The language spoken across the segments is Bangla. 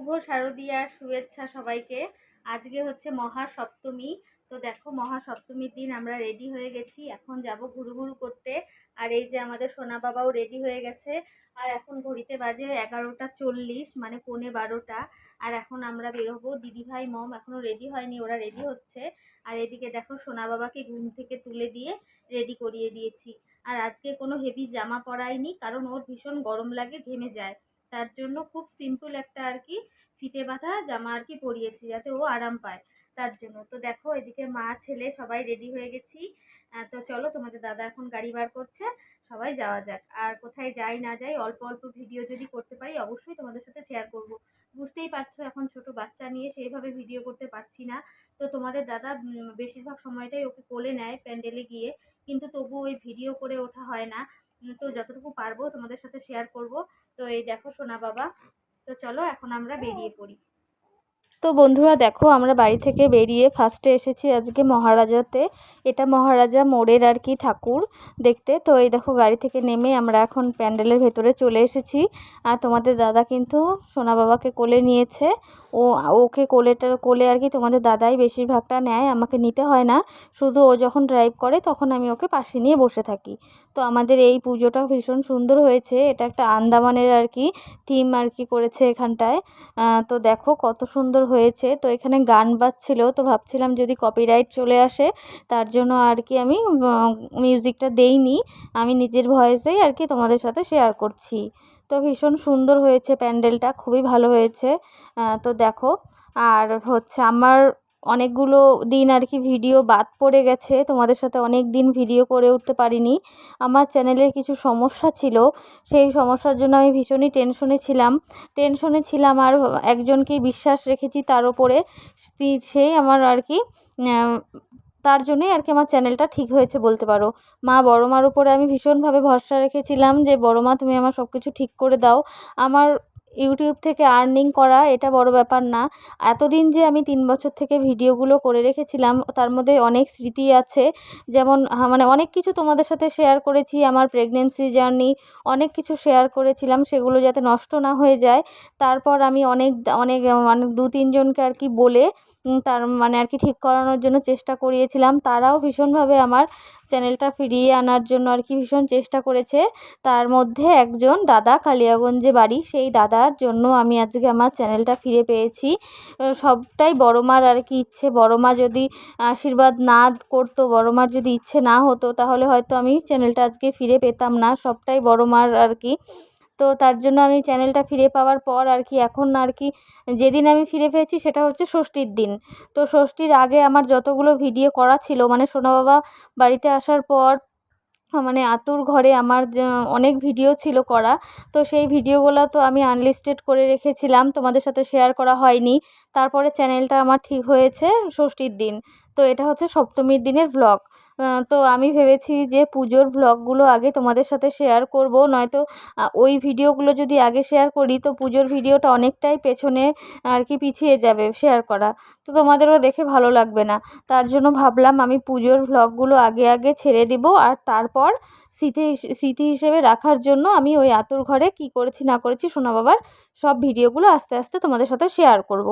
শুভ শারদীয়ার শুভেচ্ছা সবাইকে। আজকে হচ্ছে মহা সপ্তমী তো দেখো মহা সপ্তমীর দিন আমরা রেডি হয়ে গেছি। এখন যাব ঘুরু ঘুরু করতে। আর এই যে আমাদের সোনা বাবাও রেডি হয়ে গেছে। আর এখন ঘড়িতে বাজে এগারোটা চল্লিশ মানে পৌনে বারোটা। আর এখন আমরা বেরোবো। দিদিভাই, মম এখনও রেডি হয়নি, ওরা রেডি হচ্ছে। আর এদিকে দেখো, সোনা বাবাকে ঘুম থেকে তুলে দিয়ে রেডি করিয়ে দিয়েছি। আর আজকে কোনো হেভি জামা পরাইনি কারণ ওর ভীষণ গরম লাগে, ঘেমে যায়। তার জন্য খুব সিম্পল একটা আর কি ফিতে বাঁধা জামা আর কি পরিয়েছি যাতে ও আরাম পায় তার জন্য। তো দেখো এদিকে মা, ছেলে সবাই রেডি হয়ে গেছি। তো চলো তোমাদের দাদা এখন গাড়ি বার করছে, সবাই যাওয়া যাক। আর কোথায় যাই না যাই, অল্প অল্প ভিডিও যদি করতে পারি, অবশ্যই তোমাদের সাথে শেয়ার করব। বুঝতেই পারছ এখন ছোট বাচ্চা নিয়ে সেইভাবে ভিডিও করতে পারছি না। তো তোমাদের দাদা বেশিরভাগ সময়টাই ওকে কোলে নেয় প্যান্ডেলে গিয়ে। কিন্তু তবু ওই ভিডিও করে ওঠা হয় না। তো যতটুকু পারব তোমাদের সাথে শেয়ার করব। তো এই দেখো সোনা বাবা, তো চলো এখন আমরা বেরিয়ে পড়ি। তো বন্ধুরা দেখো, আমরা বাড়ি থেকে বেরিয়ে ফার্স্টে এসেছি আজকে মহারাজাতে। এটা মহারাজা মোড়ের আর কি ঠাকুর দেখতে। তো এই দেখো গাড়ি থেকে নেমে আমরা এখন প্যান্ডেলের ভেতরে চলে এসেছি। আর তোমাদের দাদা কিন্তু সোনা বাবাকে কোলে নিয়েছে। ও, ওকে কোলেটা কোলে আর কি তোমাদের দাদাই বেশিরভাগটা নেয়, আমাকে নিতে হয় না। শুধু ও যখন ড্রাইভ করে তখন আমি ওকে পাশে নিয়ে বসে থাকি। তো আমাদের এই পুজোটা ভীষণ সুন্দর হয়েছে। এটা একটা আন্দামানের আর কি থিম আর কি করেছে এখানটায়। তো দেখো কত সুন্দর হয়েছে। তো এখানে গান বাজছিল, তো ভাবছিলাম যদি কপিরাইট চলে আসে, তার জন্য আর কি আমি মিউজিকটা দেইনি। আমি নিজের ভয়েসেই আর কি তোমাদের সাথে শেয়ার করছি। তো ভীষণ সুন্দর হয়েছে প্যান্ডেলটা, খুবই ভালো হয়েছে। তো দেখো, আর হচ্ছে আমার অনেকগুলো দিন আর কি ভিডিও বাদ পড়ে গেছে, তোমাদের সাথে অনেক দিন ভিডিও করে উঠতে পারিনি। আমার চ্যানেলের কিছু সমস্যা ছিল, সেই সমস্যার জন্য আমি ভীষণই টেনশনে ছিলাম। টেনশনে ছিলাম আর একজনকেই বিশ্বাস রেখেছি তার ওপরে সেই আমার আর কি তার জন্যই আর কি আমার চ্যানেলটা ঠিক হয়েছে বলতে পারো। মা বড় মার উপরে আমি ভীষণভাবে ভরসা রেখেছিলাম যে বড় মা তুমি আমার সব কিছু ঠিক করে দাও। আমার ইউটিউব থেকে আর্নিং করা এটা বড় ব্যাপার না। এতদিন যে আমি তিন বছর থেকে ভিডিওগুলো করে রেখেছিলাম, তার মধ্যে অনেক স্মৃতি আছে। যেমন মানে অনেক কিছু তোমাদের সাথে শেয়ার করেছি, আমার প্রেগনেন্সি জার্নি অনেক কিছু শেয়ার করেছিলাম, সেগুলো যাতে নষ্ট না হয়ে যায়। তারপর আমি অনেক অনেক মানে দু তিনজনকে আর কি বলে তার মানে আর কি ঠিক করানোর জন্য চেষ্টা করিয়েছিলাম। তারাও ভীষণভাবে আমার চ্যানেলটা ফিরিয়ে আনার জন্য আর কি ভীষণ চেষ্টা করেছে। তার মধ্যে একজন দাদা কালিয়াগঞ্জে বাড়ি, সেই দাদার জন্য আমি আজকে আমার চ্যানেলটা ফিরে পেয়েছি। সবটাই বড় মার আর কি ইচ্ছে। বড় মা যদি আশীর্বাদ না করতো বড় মার যদি ইচ্ছে না হতো, তাহলে হয়তো আমি চ্যানেলটা আজকে ফিরে পেতাম না। সবটাই বড় মার আর কি তো তার জন্য আমি চ্যানেলটা ফিরে পাওয়ার পর আর কি এখন আর কি যেদিন আমি ফিরে পেয়েছি সেটা হচ্ছে ষষ্ঠীর দিন। তো ষষ্ঠীর আগে আমার যতগুলো ভিডিও করা ছিল মানে সোনা বাবা বাড়িতে আসার পর মানে আতুর ঘরে আমার অনেক ভিডিও ছিল করা। তো সেই ভিডিওগুলো তো আমি আনলিস্টেড করে রেখেছিলাম, তোমাদের সাথে শেয়ার করা হয়নি। তারপরে চ্যানেলটা আমার ঠিক হয়েছে ষষ্ঠীর দিন। তো এটা হচ্ছে সপ্তমীর দিনের ভ্লগ তো আমি ভেবেছি যে পুজোর ভ্লগগুলো আগে তোমাদের সাথে শেয়ার করব। নয়তো ওই ভিডিওগুলো যদি আগে শেয়ার করি, তো পুজোর ভিডিওটা অনেকটাই পেছনে আর কি পিছিয়ে যাবে শেয়ার করা। তো তোমাদেরও দেখে ভালো লাগবে না। তার জন্য ভাবলাম আমি পুজোর ভ্লগগুলো আগে আগে ছেড়ে দিব আর তারপর স্মৃতি স্মৃতি হিসেবে রাখার জন্য আমি ওই আতুর ঘরে কি করেছি না করেছি সোনা বাবার সব ভিডিওগুলো আস্তে আস্তে তোমাদের সাথে শেয়ার করব।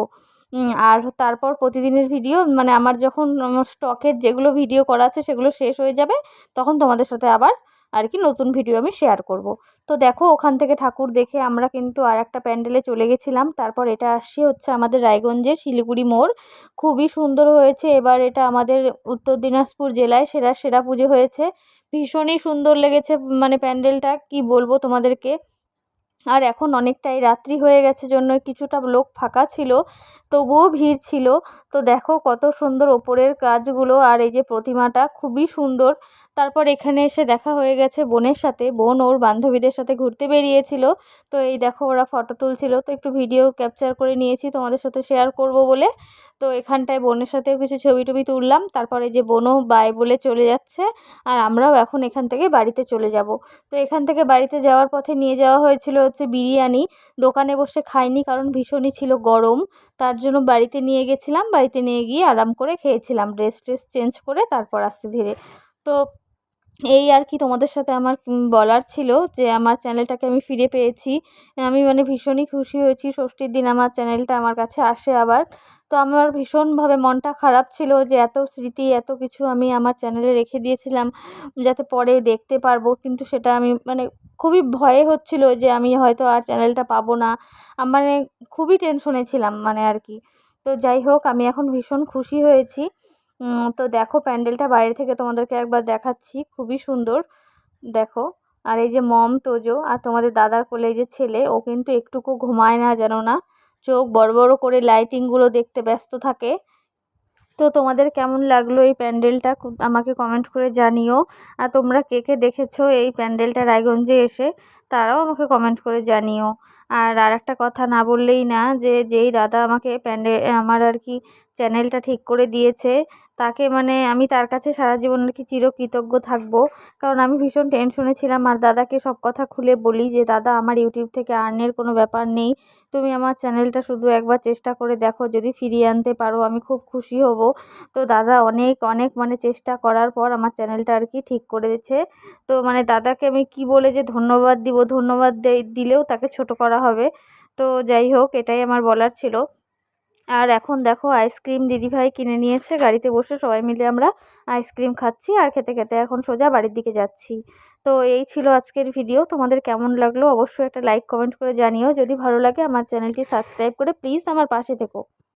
আর তারপর প্রতিদিনের ভিডিও মানে আমার যখন স্টকের যেগুলো ভিডিও করা আছে সেগুলো শেষ হয়ে যাবে, তখন তোমাদের সাথে আবার আর কি নতুন ভিডিও আমি শেয়ার করব। তো দেখো, ওখান থেকে ঠাকুর দেখে আমরা কিন্তু আর একটা প্যান্ডেলে চলে গেছিলাম। তারপর এটা আসছে হচ্ছে আমাদের রায়গঞ্জের শিলিগুড়ি মোড়। খুবই সুন্দর হয়েছে। এবার এটা আমাদের উত্তর দিনাজপুর জেলায় সেরা সেরা পুজো হয়েছে। ভীষণই সুন্দর লেগেছে মানে প্যান্ডেলটা, কি বলব তোমাদেরকে? আর এখন অনেকটাই রাত্রি হয়ে গেছে জন্য কিছুটা লোক ফাঁকা ছিল, তবুও ভিড় ছিল। তো দেখো কত সুন্দর ওপরের কাজগুলো আর এই যে প্রতিমাটা খুবই সুন্দর। তারপর এখানে এসে দেখা হয়ে গেছে বোনের সাথে। বোন ওর বান্ধবীদের সাথে ঘুরতে বেরিয়েছিল। তো এই দেখো ওরা ফটো তুলছিল। তো একটু ভিডিও ক্যাপচার করে নিয়েছি তোমাদের সাথে শেয়ার করব বলে। তো এখানটায় বোনের সাথেও কিছু ছবি টবি তুললাম। তারপরে যে বোনও বাই বলে চলে যাচ্ছে আর আমরাও এখন এখান থেকে বাড়িতে চলে যাব। তো এখান থেকে বাড়িতে যাওয়ার পথে নিয়ে যাওয়া হয়েছিল হচ্ছে বিরিয়ানি। দোকানে বসে খাইনি কারণ ভীষণই ছিল গরম। তার জন্য বাড়িতে নিয়ে গেছিলাম। বাড়িতে নিয়ে গিয়ে আরাম করে খেয়েছিলাম। ড্রেস ট্রেস চেঞ্জ করে তারপর আসতে ধীরে। তো এই আর কি তোমাদের সাথে আমার বলার ছিল যে আমার চ্যানেলটাকে আমি ফিরে পেয়েছি। আমি মানে ভীষণই খুশি হয়েছি। ষষ্ঠীর দিন আমার চ্যানেলটা আমার কাছে আসে আবার। তো আমার ভীষণভাবে মনটা খারাপ ছিল যে এত স্মৃতি, এত কিছু আমি আমার চ্যানেলে রেখে দিয়েছিলাম যাতে পরে দেখতে পারব। কিন্তু সেটা আমি মানে খুবই ভয়ে হচ্ছিল যে আমি হয়তো আর চ্যানেলটা পাবো না। মানে খুবই টেনশনে ছিলাম মানে আর কি। তো যাই হোক, আমি এখন ভীষণ খুশি হয়েছি। তো দেখো প্যান্ডেলটা বাইরে থেকে তোমাদেরকে একবার দেখাচ্ছি, খুবই সুন্দর। দেখো, আর এই যে মম তোজো আর তোমাদের দাদার কোলে এই যে ছেলে, ও কিন্তু একটুকু ঘুমায় না যেন না। চোখ বড় বড় করে লাইটিংগুলো দেখতে ব্যস্ত থাকে। তো তোমাদের কেমন লাগল এই প্যান্ডেলটা? আমাকে কমেন্ট করে জানিও। আর তোমরা কে কে দেখেছ এই প্যান্ডেলটা রায়গঞ্জে এসে, তারাও আমাকে কমেন্ট করে জানিও। আর আর একটা কথা না বললেই না যে, যেই দাদা আমাকে প্যান্ডেল আমার আর কি চ্যানেলটা ঠিক করে দিয়েছে তাকে মানে আমি তার কাছে সারা জীবন আর কি চিরকৃতজ্ঞ থাকব। কারণ আমি ভীষণ টেনশনে ছিলাম। আর দাদাকে সব কথা খুলে বলি যে, দাদা, আমার ইউটিউব থেকে আর্নের কোনো ব্যাপার নেই। তুমি আমার চ্যানেলটা শুধু একবার চেষ্টা করে দেখো। যদি ফিরিয়ে আনতে পারো, আমি খুব খুশি হব। তো দাদা অনেক অনেক মানে চেষ্টা করার পর আমার চ্যানেলটা আর কি ঠিক করেছে তো মানে দাদাকে আমি কি বলে যে ধন্যবাদ দিব, ধন্যবাদ দিলেও তাকে ছোট করা হবে। তো যাই হোক, এটাই আমার বলার ছিল। আর এখন দেখো আইসক্রিম দিদিভাই কিনে নিয়েছে, গাড়িতে বসে সবাই মিলে আমরা আইসক্রিম খাচ্ছি আর খেতে খেতে এখন সোজা বাড়ির দিকে যাচ্ছি। তো এই ছিল আজকের ভিডিও, তোমাদের কেমন লাগল অবশ্যই একটা লাইক, কমেন্ট করে জানিও। যদি ভালো লাগে আমার চ্যানেলটি সাবস্ক্রাইব করে প্লিজ আমার পাশে থেকো।